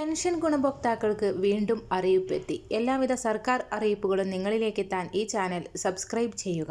Pension ഗുണഭോക്താക്കൾക്ക് വീണ്ടും അറിയിപ്പെത്തി. എല്ലാവിധ സർക്കാർ അറിയിപ്പുകളും നിങ്ങളിലേക്ക് എത്താൻ ഈ ചാനൽ സബ്സ്ക്രൈബ് ചെയ്യുക.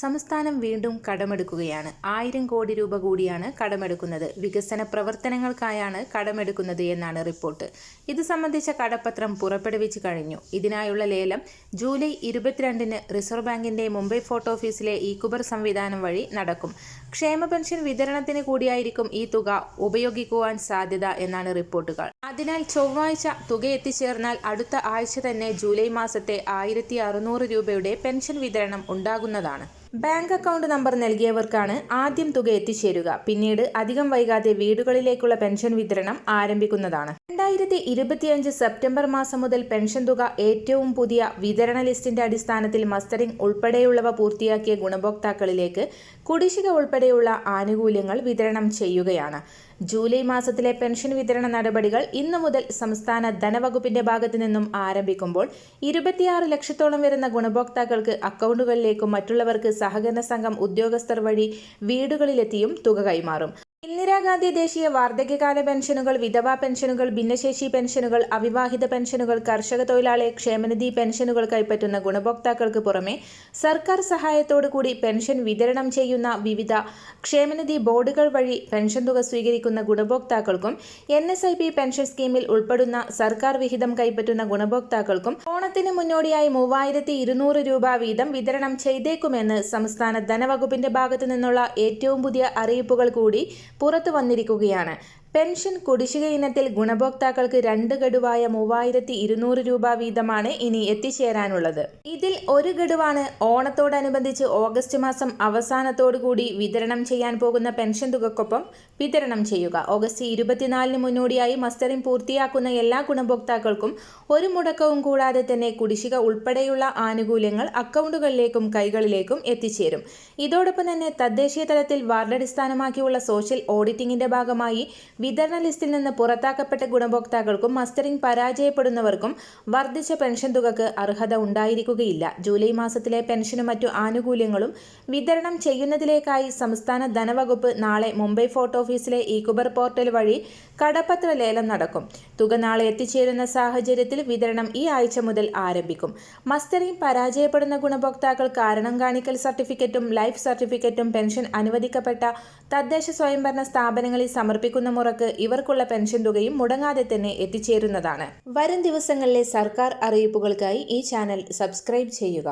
സംസ്ഥാനം വീണ്ടും കടമെടുക്കുകയാണ്. ആയിരം കോടി രൂപ കൂടിയാണ് കടമെടുക്കുന്നത്. വികസന പ്രവർത്തനങ്ങൾക്കായാണ് കടമെടുക്കുന്നത് എന്നാണ് റിപ്പോർട്ട്. ഇത് സംബന്ധിച്ച കടപ്പത്രം പുറപ്പെടുവിച്ചു കഴിഞ്ഞു. ഇതിനായുള്ള ലേലം ജൂലൈ ഇരുപത്തിരണ്ടിന് റിസർവ് ബാങ്കിന്റെ മുംബൈ ഫോർട്ട് ഓഫീസിലെ ഈക്കുബർ സംവിധാനം വഴി നടക്കും. ക്ഷേമ പെൻഷൻ വിതരണത്തിന് കൂടിയായിരിക്കും ഈ തുക ഉപയോഗിക്കുവാൻ സാധ്യത എന്നാണ് റിപ്പോർട്ടുകൾ. അതിനാൽ ചൊവ്വാഴ്ച തുക എത്തിച്ചേർന്നാൽ അടുത്ത ആഴ്ച തന്നെ ജൂലൈ മാസത്തെ ആയിരത്തി അറുന്നൂറ് രൂപയുടെ പെൻഷൻ വിതരണം ഉണ്ടാകുന്നതാണ് ബാങ്ക് അക്കൗണ്ട് നമ്പർ നൽകിയവർക്കാണ് ആദ്യം തുക എത്തിച്ചേരുക. പിന്നീട് അധികം വൈകാതെ വീടുകളിലേക്കുള്ള പെൻഷൻ വിതരണം ആരംഭിക്കുന്നതാണ്. രണ്ടായിരത്തി ഇരുപത്തിയഞ്ച് സെപ്റ്റംബർ മാസം മുതൽ പെൻഷൻ തുക ഏറ്റവും പുതിയ വിതരണ ലിസ്റ്റിന്റെ അടിസ്ഥാനത്തിൽ മസ്റ്ററിംഗ് ഉൾപ്പെടെയുള്ളവ പൂർത്തിയാക്കിയ ഗുണഭോക്താക്കളിലേക്ക് കുടിശ്ശിക ഉൾപ്പെടെയുള്ള ആനുകൂല്യങ്ങൾ വിതരണം ചെയ്യുകയാണ്. ജൂലൈ മാസത്തിലെ പെൻഷൻ വിതരണ നടപടികൾ ഇന്നു മുതൽ സംസ്ഥാന ധനവകുപ്പിന്റെ ഭാഗത്തു നിന്നും ആരംഭിക്കുമ്പോൾ ഇരുപത്തിയാറ് ലക്ഷത്തോളം വരുന്ന ഗുണഭോക്താക്കൾക്ക് അക്കൗണ്ടുകളിലേക്കും മറ്റുള്ളവർക്ക് സഹകരണ സംഘം ഉദ്യോഗസ്ഥർ വഴി വീടുകളിലെത്തിയും തുക കൈമാറും ഇന്ദിരാഗാന്ധി ദേശീയ വാർദ്ധക്യകാല പെൻഷനുകൾ വിധവാ പെൻഷനുകൾ ഭിന്നശേഷി പെൻഷനുകൾ അവിവാഹിത പെൻഷനുകൾ കർഷക തൊഴിലാളി ക്ഷേമനിധി പെൻഷനുകൾ കൈപ്പറ്റുന്ന ഗുണഭോക്താക്കൾക്ക് പുറമെ സർക്കാർ സഹായത്തോടു കൂടി പെൻഷൻ വിതരണം ചെയ്യുന്ന വിവിധ ക്ഷേമനിധി ബോർഡുകൾ വഴി പെൻഷൻ തുക സ്വീകരിക്കുന്ന ഗുണഭോക്താക്കൾക്കും N S I P pension സ്കീമിൽ ഉൾപ്പെടുന്ന സർക്കാർ വിഹിതം കൈപ്പറ്റുന്ന ഗുണഭോക്താക്കൾക്കും ഓണത്തിന് മുന്നോടിയായി മൂവായിരത്തി ഇരുന്നൂറ് രൂപ വീതം വിതരണം ചെയ്തേക്കുമെന്ന് സംസ്ഥാന ധനവകുപ്പിന്റെ ഭാഗത്തു നിന്നുള്ള ഏറ്റവും പുതിയ അറിയിപ്പുകൾ കൂടി പുറത്തു വന്നിരിക്കുകയാണ്. പെൻഷൻ കുടിശ്ശിക ഇനത്തിൽ ഗുണഭോക്താക്കൾക്ക് രണ്ട് ഗഡുവായ മൂവായിരത്തി ഇരുന്നൂറ് രൂപ വീതമാണ് ഇനി എത്തിച്ചേരാനുള്ളത്. ഇതിൽ ഒരു ഗഡുവാണ് ഓണത്തോടനുബന്ധിച്ച് ഓഗസ്റ്റ് മാസം അവസാനത്തോടുകൂടി വിതരണം ചെയ്യാൻ പോകുന്ന പെൻഷൻ തുകക്കൊപ്പം വിതരണം ചെയ്യുക. ഓഗസ്റ്റ് ഇരുപത്തിനാലിന് മുന്നോടിയായി മസ്റ്ററിംഗ് പൂർത്തിയാക്കുന്ന എല്ലാ ഗുണഭോക്താക്കൾക്കും ഒരു മുടക്കവും കൂടാതെ തന്നെ കുടിശ്ശിക ഉൾപ്പെടെയുള്ള ആനുകൂല്യങ്ങൾ അക്കൗണ്ടുകളിലേക്കും കൈകളിലേക്കും എത്തിച്ചേരും. ഇതോടൊപ്പം തന്നെ തദ്ദേശീയ തലത്തിൽ വാർഡടിസ്ഥാനമാക്കിയുള്ള സോഷ്യൽ ഓഡിറ്റിംഗിന്റെ ഭാഗമായി വിതരണ ലിസ്റ്റിൽ നിന്ന് പുറത്താക്കപ്പെട്ട ഗുണഭോക്താക്കൾക്കും മസ്റ്ററിംഗ് പരാജയപ്പെടുന്നവർക്കും വർദ്ധിച്ച പെൻഷൻ തുകക്ക് അർഹത ഉണ്ടായിരിക്കുകയില്ല. ജൂലൈ മാസത്തിലെ പെൻഷനും മറ്റു ആനുകൂല്യങ്ങളും വിതരണം ചെയ്യുന്നതിലേക്കായി സംസ്ഥാന ധനവകുപ്പ് നാളെ മുംബൈ ഫോർട്ട് ഓഫീസിലെ ഈക്കുബർ പോർട്ടൽ വഴി കടപ്പത്ര ലേലം നടക്കും. തുക നാളെ എത്തിച്ചേരുന്ന സാഹചര്യത്തിൽ വിതരണം ഈ ആഴ്ച മുതൽ ആരംഭിക്കും. മസ്റ്ററിംഗ് പരാജയപ്പെടുന്ന ഗുണഭോക്താക്കൾ കാരണം കാണിക്കൽ സർട്ടിഫിക്കറ്റും ലൈഫ് സർട്ടിഫിക്കറ്റും പെൻഷൻ അനുവദിക്കപ്പെട്ട തദ്ദേശ സ്വയംഭരണ സ്ഥാപനങ്ങളിൽ സമർപ്പിക്കുന്ന മുറക്ക് ഇവർക്കുള്ള പെൻഷൻ തുകയും മുടങ്ങാതെ തന്നെ എത്തിച്ചേരുന്നതാണ്. വരും ദിവസങ്ങളിലെ സർക്കാർ അറിയിപ്പുകൾക്കായി ഈ ചാനൽ സബ്സ്ക്രൈബ് ചെയ്യുക.